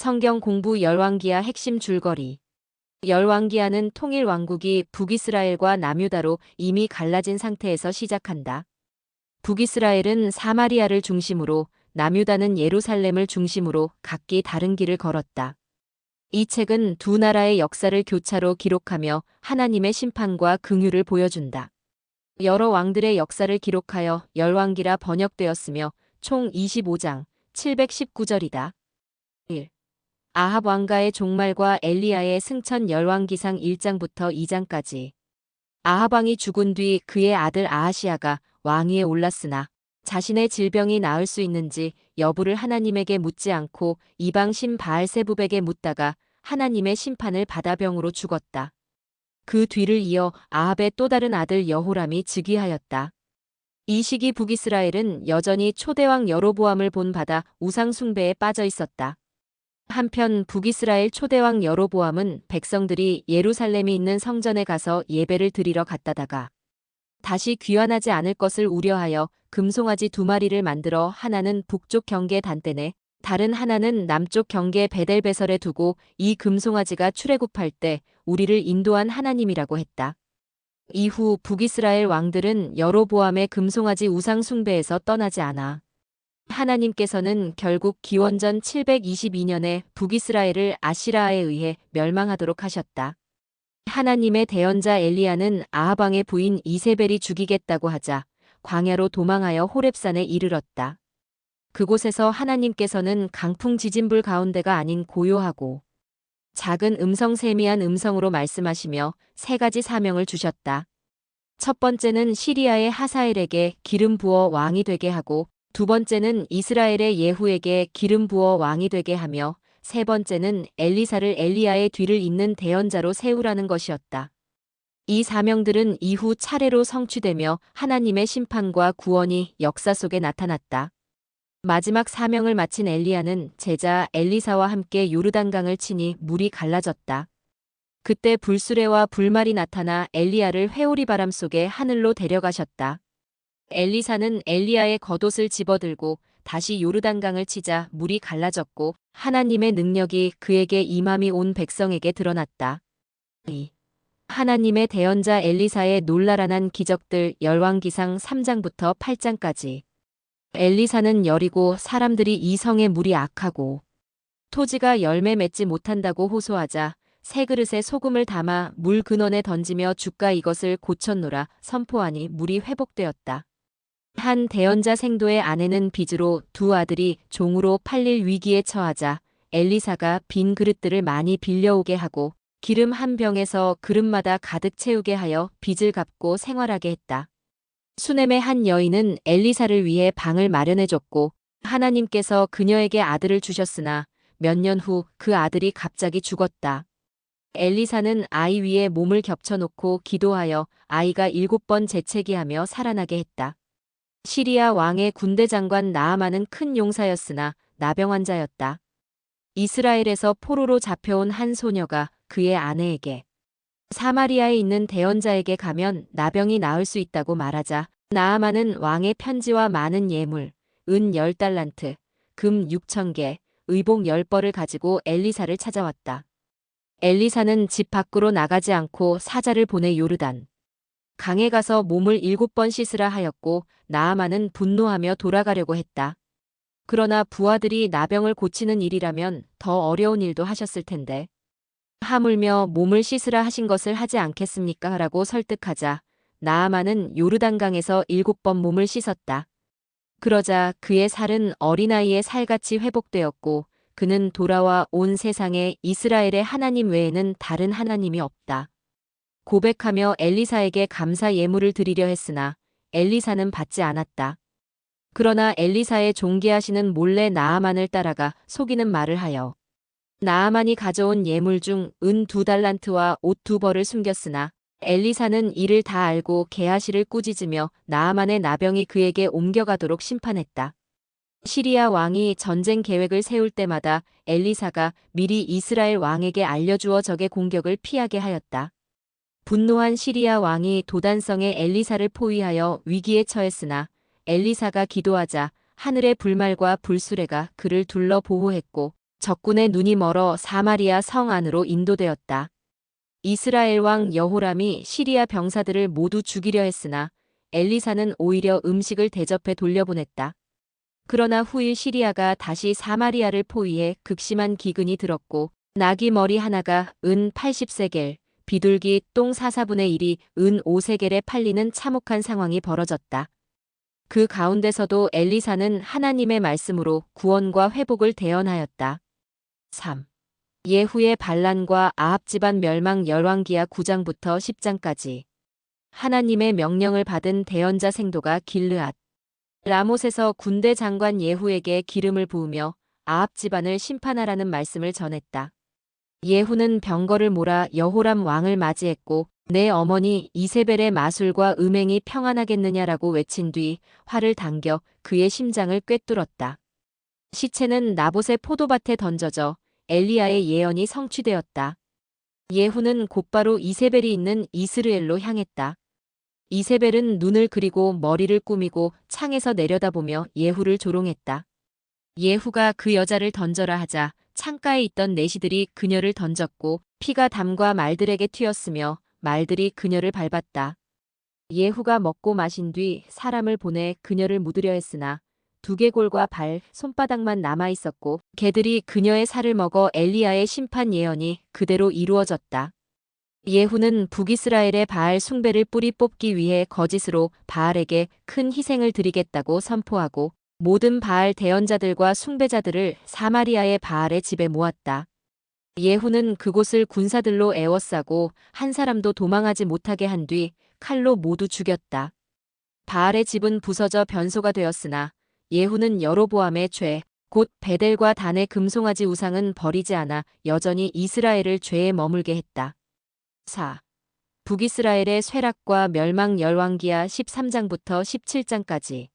성경 공부 열왕기하 핵심 줄거리. 열왕기하는 통일 왕국이 북이스라엘과 남유다로 이미 갈라진 상태에서 시작한다. 북이스라엘은 사마리아를 중심으로 남유다는 예루살렘을 중심으로 각기 다른 길을 걸었다. 이 책은 두 나라의 역사를 교차로 기록하며 하나님의 심판과 긍휼을 보여준다. 여러 왕들의 역사를 기록하여 열왕기라 번역되었으며 총 25장 719절이다. 1. 아합 왕가의 종말과 엘리야의 승천 열왕기상 1장부터 2장까지. 아합 왕이 죽은 뒤 그의 아들 아하시아가 왕위에 올랐으나 자신의 질병이 나을 수 있는지 여부를 하나님에게 묻지 않고 이방 신 바알세부백에 묻다가 하나님의 심판을 받아 병으로 죽었다. 그 뒤를 이어 아합의 또 다른 아들 여호람이 즉위하였다. 이 시기 북이스라엘은 여전히 초대왕 여로보암을 본받아 우상 숭배에 빠져 있었다. 한편 북이스라엘 초대왕 여로보암은 백성들이 예루살렘이 있는 성전에 가서 예배를 드리러 갔다다가 다시 귀환하지 않을 것을 우려하여 금송아지 두 마리를 만들어 하나는 북쪽 경계 단떼에 다른 하나는 남쪽 경계 베델베설에 두고 이 금송아지가 출애굽할 때 우리를 인도한 하나님이라고 했다. 이후 북이스라엘 왕들은 여로보암의 금송아지 우상 숭배에서 떠나지 않아 하나님께서는 결국 기원전 722년에 북이스라엘을 아시라에 의해 멸망하도록 하셨다. 하나님의 대언자 엘리야는 아하방의 부인 이세벨이 죽이겠다고 하자 광야로 도망하여 호렙산에 이르렀다. 그곳에서 하나님께서는 강풍 지진불 가운데가 아닌 고요하고 작은 음성 세미한 음성으로 말씀하시며 세 가지 사명을 주셨다. 첫 번째는 시리아의 하사엘에게 기름 부어 왕이 되게 하고 두 번째는 이스라엘의 예후에게 기름 부어 왕이 되게 하며 세 번째는 엘리사를 엘리야의 뒤를 잇는 대언자로 세우라는 것이었다. 이 사명들은 이후 차례로 성취되며 하나님의 심판과 구원이 역사 속에 나타났다. 마지막 사명을 마친 엘리야는 제자 엘리사와 함께 요르단강을 치니 물이 갈라졌다. 그때 불수레와 불말이 나타나 엘리야를 회오리 바람 속에 하늘로 데려가셨다. 엘리사는 엘리야의 겉옷을 집어들고 다시 요르단강을 치자 물이 갈라졌고 하나님의 능력이 그에게 임함이 온 백성에게 드러났다. 2. 하나님의 대언자 엘리사의 놀라란한 기적들 열왕기상 3장부터 8장까지 엘리사는 열이고 사람들이 이 성의 물이 악하고 토지가 열매 맺지 못한다고 호소하자 새 그릇에 소금을 담아 물 근원에 던지며 주가 이것을 고쳤노라 선포하니 물이 회복되었다. 한 대언자 생도의 아내는 빚으로 두 아들이 종으로 팔릴 위기에 처하자 엘리사가 빈 그릇들을 많이 빌려오게 하고 기름 한 병에서 그릇마다 가득 채우게 하여 빚을 갚고 생활하게 했다. 수넴의 한 여인은 엘리사를 위해 방을 마련해줬고 하나님께서 그녀에게 아들을 주셨으나 몇 년 후 그 아들이 갑자기 죽었다. 엘리사는 아이 위에 몸을 겹쳐놓고 기도하여 아이가 일곱 번 재채기하며 살아나게 했다. 시리아 왕의 군대 장관 나아만은 큰 용사였으나 나병 환자였다. 이스라엘에서 포로로 잡혀온 한 소녀가 그의 아내에게 사마리아에 있는 대언자에게 가면 나병이 나을 수 있다고 말하자 나아만은 왕의 편지와 많은 예물, 은 10달란트, 금 6천 개, 의복 10벌을 가지고 엘리사를 찾아왔다. 엘리사는 집 밖으로 나가지 않고 사자를 보내 요르단. 강에 가서 몸을 일곱 번 씻으라 하였고 나아만은 분노하며 돌아가려고 했다. 그러나 부하들이 나병을 고치는 일이라면 더 어려운 일도 하셨을 텐데. 하물며 몸을 씻으라 하신 것을 하지 않겠습니까? 라고 설득하자 나아만은 요르단강에서 일곱 번 몸을 씻었다. 그러자 그의 살은 어린아이의 살같이 회복되었고 그는 돌아와 온 세상에 이스라엘의 하나님 외에는 다른 하나님이 없다. 고백하며 엘리사에게 감사 예물을 드리려 했으나 엘리사는 받지 않았다. 그러나 엘리사의 존귀하시는 몰래 나아만을 따라가 속이는 말을 하여 나아만이 가져온 예물 중 은 두 달란트와 옷 두 벌을 숨겼으나 엘리사는 이를 다 알고 게하시를 꾸짖으며 나아만의 나병이 그에게 옮겨가도록 심판했다. 시리아 왕이 전쟁 계획을 세울 때마다 엘리사가 미리 이스라엘 왕에게 알려주어 적의 공격을 피하게 하였다. 분노한 시리아 왕이 도단성의 엘리사를 포위하여 위기에 처했으나 엘리사가 기도하자 하늘의 불말과 불수레가 그를 둘러 보호했고 적군의 눈이 멀어 사마리아 성 안으로 인도되었다. 이스라엘 왕 여호람이 시리아 병사들을 모두 죽이려 했으나 엘리사는 오히려 음식을 대접해 돌려보냈다. 그러나 후일 시리아가 다시 사마리아를 포위해 극심한 기근이 들었고 나귀 머리 하나가 은 80세겔, 비둘기 똥 4, 4분의 1이 은 5세겔에 팔리는 참혹한 상황이 벌어졌다. 그 가운데서도 엘리사는 하나님의 말씀으로 구원과 회복을 대언하였다. 3. 예후의 반란과 아합 집안 멸망 열왕기하 9장부터 10장까지 하나님의 명령을 받은 대언자 생도가 길르앗 라못에서 군대 장관 예후에게 기름을 부으며 아합 집안을 심판하라는 말씀을 전했다. 예후는 병거를 몰아 여호람 왕을 맞이했고 내 어머니 이세벨의 마술과 음행이 평안하겠느냐라고 외친 뒤 활을 당겨 그의 심장을 꿰뚫었다. 시체는 나봇의 포도밭에 던져져 엘리야의 예언이 성취되었다. 예후는 곧바로 이세벨이 있는 이스르엘로 향했다. 이세벨은 눈을 그리고 머리를 꾸미고 창에서 내려다보며 예후를 조롱했다. 예후가 그 여자를 던져라 하자 창가에 있던 내시들이 그녀를 던졌고 피가 담과 말들에게 튀었으며 말들이 그녀를 밟았다. 예후가 먹고 마신 뒤 사람을 보내 그녀를 묻으려 했으나 두개골과 발, 손바닥만 남아 있었고 개들이 그녀의 살을 먹어 엘리야의 심판 예언이 그대로 이루어졌다. 예후는 북이스라엘의 바알 숭배를 뿌리 뽑기 위해 거짓으로 바알에게 큰 희생을 드리겠다고 선포하고 모든 바알 대언자들과 숭배자들을 사마리아의 바알의 집에 모았다. 예후는 그곳을 군사들로 에워싸고 한 사람도 도망하지 못하게 한 뒤 칼로 모두 죽였다. 바알의 집은 부서져 변소가 되었으나 예후는 여로보암의 죄, 곧 베델과 단의 금송아지 우상은 버리지 않아 여전히 이스라엘을 죄에 머물게 했다. 4. 북이스라엘의 쇠락과 멸망 열왕기하 13장부터 17장까지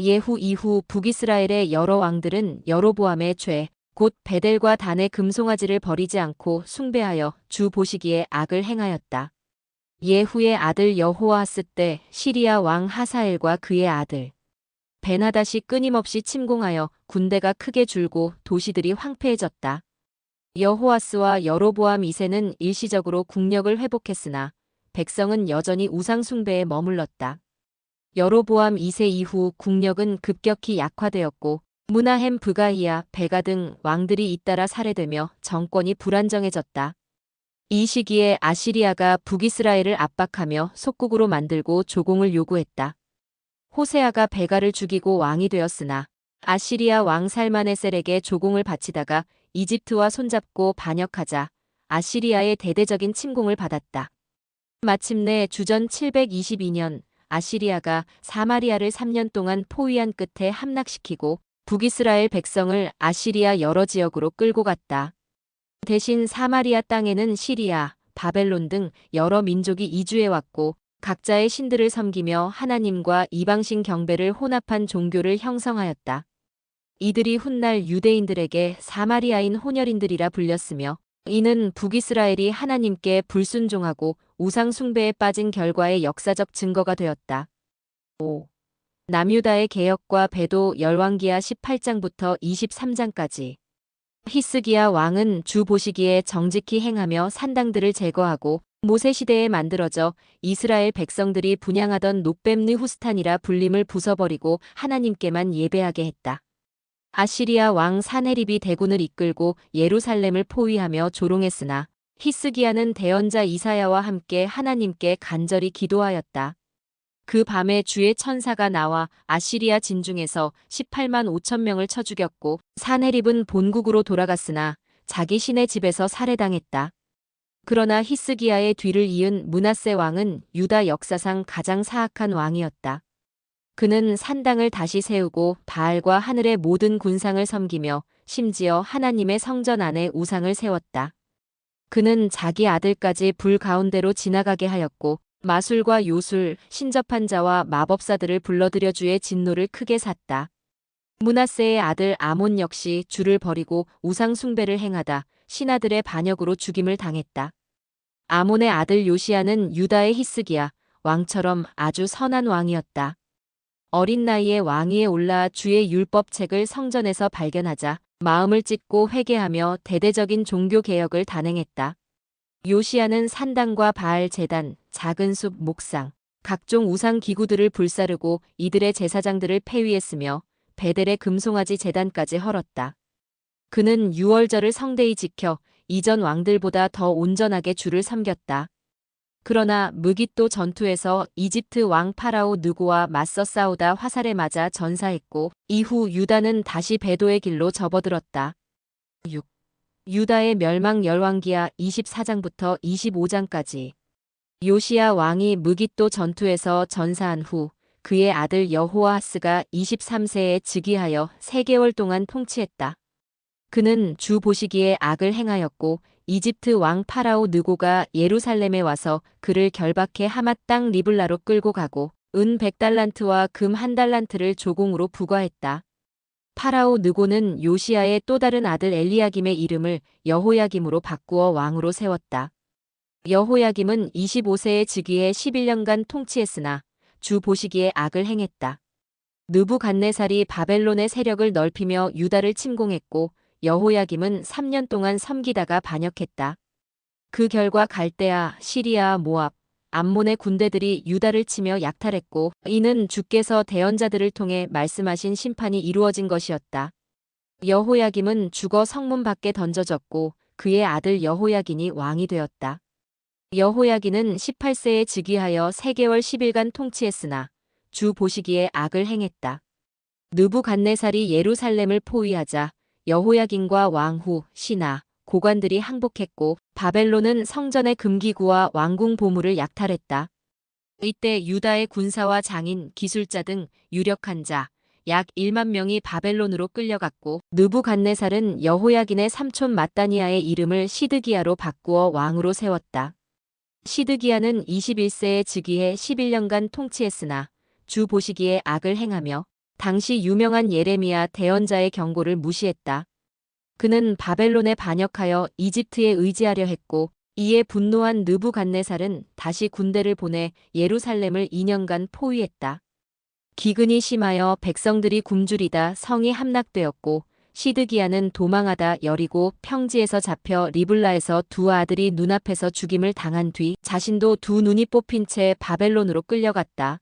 예후 이후 북이스라엘의 여러 왕들은 여로보암의 죄, 곧 베델과 단의 금송아지를 버리지 않고 숭배하여 주 보시기에 악을 행하였다. 예후의 아들 여호아하스 때 시리아 왕 하사엘과 그의 아들 베나다시 끊임없이 침공하여 군대가 크게 줄고 도시들이 황폐해졌다. 여호아스와 여로보암 2세는 일시적으로 국력을 회복했으나 백성은 여전히 우상 숭배에 머물렀다. 여로보암 2세 이후 국력은 급격히 약화되었고 무나햄 브가이아, 베가 등 왕들이 잇따라 살해되며 정권이 불안정해졌다. 이 시기에 아시리아가 북이스라엘을 압박하며 속국으로 만들고 조공을 요구했다. 호세아가 베가를 죽이고 왕이 되었으나 아시리아 왕 살마네셀에게 조공을 바치다가 이집트와 손잡고 반역하자 아시리아의 대대적인 침공을 받았다. 마침내 주전 722년 아시리아가 사마리아를 3년 동안 포위한 끝에 함락시키고 북이스라엘 백성을 아시리아 여러 지역으로 끌고 갔다. 대신 사마리아 땅에는 시리아, 바벨론 등 여러 민족이 이주해왔고 각자의 신들을 섬기며 하나님과 이방신 경배를 혼합한 종교를 형성하였다. 이들이 훗날 유대인들에게 사마리아인 혼혈인들이라 불렸으며 이는 북이스라엘이 하나님께 불순종하고 우상 숭배에 빠진 결과의 역사적 증거가 되었다. 5. 남유다의 개혁과 배도 열왕기하 18장부터 23장까지 히스기야 왕은 주 보시기에 정직히 행하며 산당들을 제거하고 모세 시대에 만들어져 이스라엘 백성들이 분양하던 노뱀느 후스탄이라 불림을 부숴버리고 하나님께만 예배하게 했다. 아시리아 왕 사네립이 대군을 이끌고 예루살렘을 포위하며 조롱했으나 히스기야는 대언자 이사야와 함께 하나님께 간절히 기도하였다. 그 밤에 주의 천사가 나와 아시리아 진중에서 18만 5천 명을 쳐 죽였고 사네립은 본국으로 돌아갔으나 자기 신의 집에서 살해당했다. 그러나 히스기야의 뒤를 이은 문하세 왕은 유다 역사상 가장 사악한 왕이었다. 그는 산당을 다시 세우고 바알과 하늘의 모든 군상을 섬기며 심지어 하나님의 성전 안에 우상을 세웠다. 그는 자기 아들까지 불 가운데로 지나가게 하였고 마술과 요술, 신접한 자와 마법사들을 불러들여 주의 진노를 크게 샀다. 문하세의 아들 아몬 역시 주를 버리고 우상 숭배를 행하다 신하들의 반역으로 죽임을 당했다. 아몬의 아들 요시아는 유다의 히스기야 왕처럼 아주 선한 왕이었다. 어린 나이에 왕위에 올라 주의 율법책을 성전에서 발견하자 마음을 찢고 회개하며 대대적인 종교 개혁을 단행했다. 요시아는 산당과 바알 제단, 작은 숲 목상, 각종 우상 기구들을 불사르고 이들의 제사장들을 폐위했으며 베델의 금송아지 제단까지 헐었다. 그는 유월절을 성대히 지켜 이전 왕들보다 더 온전하게 주를 섬겼다. 그러나 무기또 전투에서 이집트 왕 파라오 느고와 맞서 싸우다 화살에 맞아 전사했고 이후 유다는 다시 배도의 길로 접어들었다. 6. 유다의 멸망 열왕기야 24장부터 25장까지 요시야 왕이 무기또 전투에서 전사한 후 그의 아들 여호아하스가 23세에 즉위하여 3개월 동안 통치했다. 그는 주 보시기에 악을 행하였고 이집트 왕 파라오 느고가 예루살렘에 와서 그를 결박해 하맛 땅 리블라로 끌고 가고 은 100달란트와 금 한 달란트를 조공으로 부과했다. 파라오 느고는 요시아의 또 다른 아들 엘리야김의 이름을 여호야김으로 바꾸어 왕으로 세웠다. 여호야김은 25세에 즉위해 11년간 통치했으나 주 보시기에 악을 행했다. 느부갓네살이 바벨론의 세력을 넓히며 유다를 침공했고 여호야김은 3년 동안 섬기다가 반역했다. 그 결과 갈대아, 시리아, 모압, 암몬의 군대들이 유다를 치며 약탈했고 이는 주께서 대언자들을 통해 말씀하신 심판이 이루어진 것이었다. 여호야김은 죽어 성문 밖에 던져졌고 그의 아들 여호야긴이 왕이 되었다. 여호야긴은 18세에 즉위하여 3개월 10일간 통치했으나 주 보시기에 악을 행했다. 느부갓네살이 예루살렘을 포위하자 여호야긴과 왕후, 신하, 고관들이 항복했고 바벨론은 성전의 금기구와 왕궁 보물을 약탈했다. 이때 유다의 군사와 장인, 기술자 등 유력한 자, 약 1만 명이 바벨론으로 끌려갔고 느부갓네살은 여호야긴의 삼촌 마따니아의 이름을 시드기야로 바꾸어 왕으로 세웠다. 시드기야는 21세에 즉위해 11년간 통치했으나 주 보시기에 악을 행하며 당시 유명한 예레미야 대언자의 경고를 무시했다. 그는 바벨론에 반역하여 이집트에 의지하려 했고 이에 분노한 느부갓네살은 다시 군대를 보내 예루살렘을 2년간 포위했다. 기근이 심하여 백성들이 굶주리다 성이 함락되었고 시드기야는 도망하다 여리고 평지에서 잡혀 리블라에서 두 아들이 눈앞에서 죽임을 당한 뒤 자신도 두 눈이 뽑힌 채 바벨론으로 끌려갔다.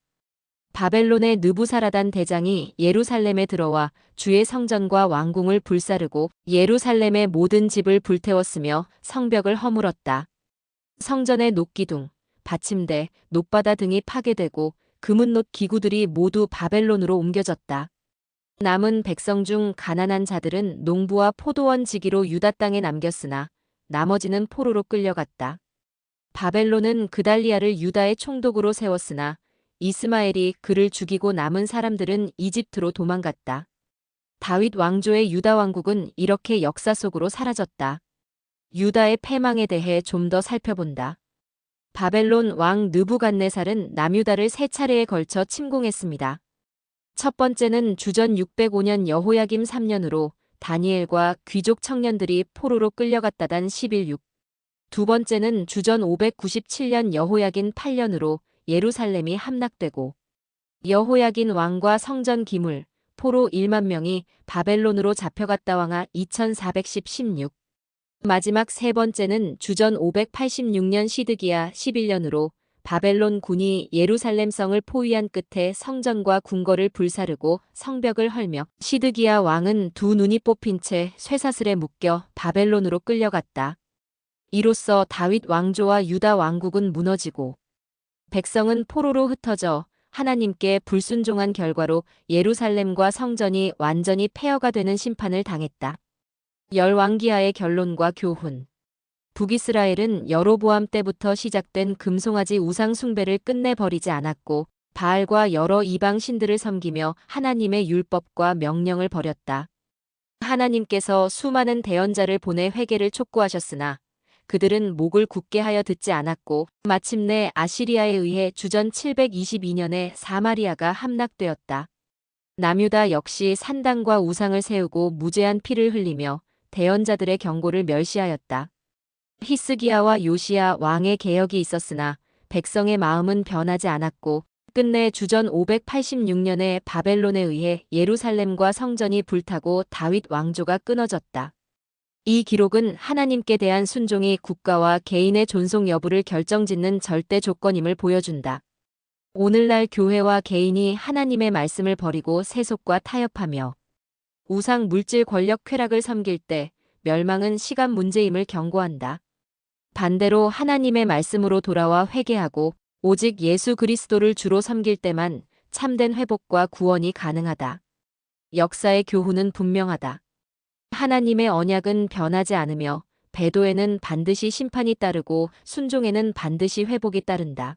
바벨론의 느부사라단 대장이 예루살렘에 들어와 주의 성전과 왕궁을 불사르고 예루살렘의 모든 집을 불태웠으며 성벽을 허물었다. 성전의 녹기둥, 받침대, 높바다 등이 파괴되고 금은놋 기구들이 모두 바벨론으로 옮겨졌다. 남은 백성 중 가난한 자들은 농부와 포도원 지기로 유다 땅에 남겼으나 나머지는 포로로 끌려갔다. 바벨론은 그달리아를 유다의 총독으로 세웠으나 이스마엘이 그를 죽이고 남은 사람들은 이집트로 도망갔다. 다윗 왕조의 유다 왕국은 이렇게 역사 속으로 사라졌다. 유다의 패망에 대해 좀 더 살펴본다. 바벨론 왕 느부갓네살은 남유다를 세 차례에 걸쳐 침공했습니다. 첫 번째는 주전 605년 여호야김 3년으로 다니엘과 귀족 청년들이 포로로 끌려갔다단 11.6. 두 번째는 주전 597년 여호야긴 8년으로 예루살렘이 함락되고 여호야긴 왕과 성전 기물, 포로 1만 명이 바벨론으로 잡혀갔다 왕하 2416. 마지막 세 번째는 주전 586년 시드기야 11년으로 바벨론 군이 예루살렘 성을 포위한 끝에 성전과 궁궐을 불사르고 성벽을 헐며 시드기야 왕은 두 눈이 뽑힌 채 쇠사슬에 묶여 바벨론으로 끌려갔다. 이로써 다윗 왕조와 유다 왕국은 무너지고 백성은 포로로 흩어져 하나님께 불순종한 결과로 예루살렘과 성전이 완전히 폐허가 되는 심판을 당했다. 열 왕기하의 결론과 교훈 북이스라엘은 여로보암 때부터 시작된 금송아지 우상 숭배를 끝내버리지 않았고 바알과 여러 이방 신들을 섬기며 하나님의 율법과 명령을 버렸다. 하나님께서 수많은 대언자를 보내 회개를 촉구하셨으나 그들은 목을 굳게 하여 듣지 않았고 마침내 아시리아에 의해 주전 722년에 사마리아가 함락되었다. 남유다 역시 산당과 우상을 세우고 무제한 피를 흘리며 대언자들의 경고를 멸시하였다. 히스기야와 요시야 왕의 개혁이 있었으나 백성의 마음은 변하지 않았고 끝내 주전 586년에 바벨론에 의해 예루살렘과 성전이 불타고 다윗 왕조가 끊어졌다. 이 기록은 하나님께 대한 순종이 국가와 개인의 존속 여부를 결정짓는 절대 조건임을 보여준다. 오늘날 교회와 개인이 하나님의 말씀을 버리고 세속과 타협하며 우상 물질 권력 쾌락을 섬길 때 멸망은 시간 문제임을 경고한다. 반대로 하나님의 말씀으로 돌아와 회개하고 오직 예수 그리스도를 주로 섬길 때만 참된 회복과 구원이 가능하다. 역사의 교훈은 분명하다. 하나님의 언약은 변하지 않으며 배도에는 반드시 심판이 따르고 순종에는 반드시 회복이 따른다.